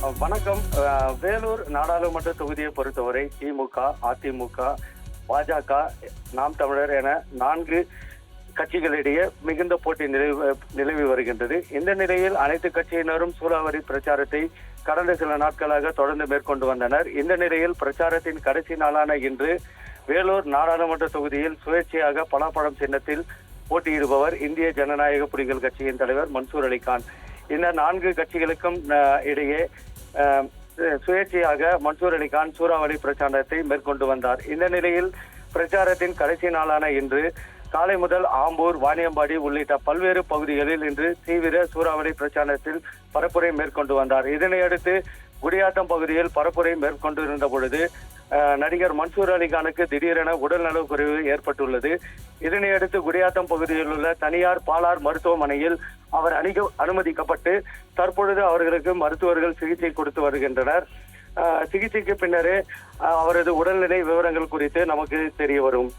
வணக்கம். வேலூர் நாடாளுமன்ற தொகுதியை பொறுத்தவரை திமுக அதிமுக பாஜக நாம் தமிழர் என நான்கு கட்சிகளிடையே மிகுந்த போட்டி நிலவி நிலவி வருகின்றது. இந்த நிலையில் அனைத்து கட்சியினரும் சூறாவளி பிரச்சாரத்தை கடந்த சில நாட்களாக தொடர்ந்து மேற்கொண்டு வந்தனர். இந்த நிலையில் பிரச்சாரத்தின் கடைசி நாளான இன்று வேலூர் நாடாளுமன்ற தொகுதியில் சுயேட்சையாக பலாப்பழம் சின்னத்தில் போட்டியிடுபவர் இந்திய ஜனநாயக புலிகள் கட்சியின் தலைவர் மன்சூர் அலிகான் இந்த நான்கு கட்சிகளுக்கும் இடையே சுயேட்சையாக மன்சூர் அலிகான் சூறாவளி பிரச்சாரத்தை மேற்கொண்டு வந்தார். இந்த நிலையில் பிரச்சாரத்தின் கடைசி நாளான இன்று காலை முதல் ஆம்பூர் வாணியம்பாடி உள்ளிட்ட பல்வேறு பகுதிகளில் இன்று தீவிர சூறாவளி பிரச்சாரத்தில் பரப்புரை மேற்கொண்டு வந்தார். இதனையடுத்து குடியாத்தம் பகுதியில் பரப்புரை மேற்கொண்டிருந்த பொழுது நடிகர் மன்சூர் அலிகானுக்கு திடீரென உடல்நலக் குறைவு ஏற்பட்டுள்ளது. இதனையடுத்து குடியாத்தம் பகுதியில் உள்ள தனியார் பாலார் மருத்துவமனையில் அவர் அணிக அனுமதிக்கப்பட்டு தற்பொழுது அவர்களுக்கு மருத்துவர்கள் சிகிச்சை கொடுத்து வருகின்றனர். சிகிச்சைக்கு பின்னரே அவரது உடல்நிலை விவரங்கள் குறித்து நமக்கு தெரிய வரும்.